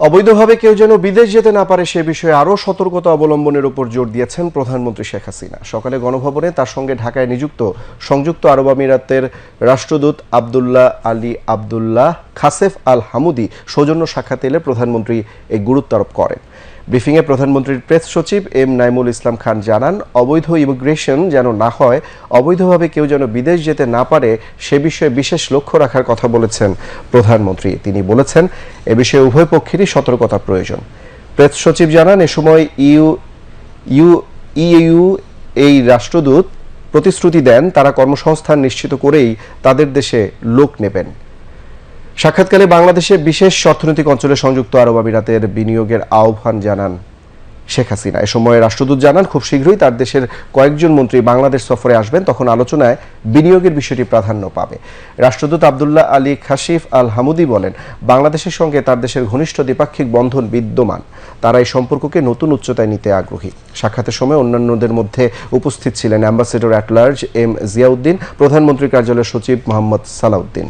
অবৈধভাবে কেউ যেন বিদেশ যেতে না পারে, সে বিষয়ে আরও সতর্কতা অবলম্বনের উপর জোর দিয়েছেন প্রধানমন্ত্রী শেখ হাসিনা। সকালে গণভবনে তার সঙ্গে ঢাকায় নিযুক্ত সংযুক্ত আরব আমিরাতের রাষ্ট্রদূত Abdullah Ali Abdullah Khasef Al Hamoudi সৌজন্য সাক্ষাৎ এলে প্রধানমন্ত্রী এই গুরুত্ব আরোপ করেন। ব্রিফিংয়ে প্রধানমন্ত্রীর প্রেস সচিব এম নাইমুল ইসলাম খান জানান, অবৈধ ইমিগ্রেশন যেন না হয়, অবৈধভাবে কেউ যেন বিদেশ যেতে না পারে, সে বিষয়ে বিশেষ লক্ষ্য রাখার কথা বলেছেন প্রধানমন্ত্রী। তিনি বলেছেন, এ বিষয়ে উভয় পক্ষেরই সতর্কতা প্রয়োজন। প্রেস সচিব জানান, এ সময় ইউ ইউ ইইউ এই রাষ্ট্রদূত প্রতিশ্রুতি দেন, তারা কর্মসংস্থান নিশ্চিত করেই তাদের দেশে লোক নেবেন। সাক্ষাৎকালে বাংলাদেশে বিশেষ অর্থনৈতিক অঞ্চলে সংযুক্ত আরব আমিরাতের বিনিয়োগের আহ্বান জানান শেখ হাসিনা। এ সময় রাষ্ট্রদূত জানান, খুব শীঘ্রই তার দেশের কয়েকজন মন্ত্রী বাংলাদেশ সফরে আসবেন, তখন আলোচনায় বিনিয়োগের বিষয়টি প্রাধান্য পাবে। রাষ্ট্রদূত Abdullah Ali Khasif Al Hamoudi বলেন, বাংলাদেশের সঙ্গে তার দেশের ঘনিষ্ঠ দ্বিপাক্ষিক বন্ধন বিদ্যমান। তারা এই সম্পর্ককে নতুন উচ্চতায় নিতে আগ্রহী। সাক্ষাতের সময় অন্যান্যদের মধ্যে উপস্থিত ছিলেন ambassador at large M Ziauddin প্রধানমন্ত্রীর কার্যালয়ের সচিব মোহাম্মদ সালাউদ্দিন।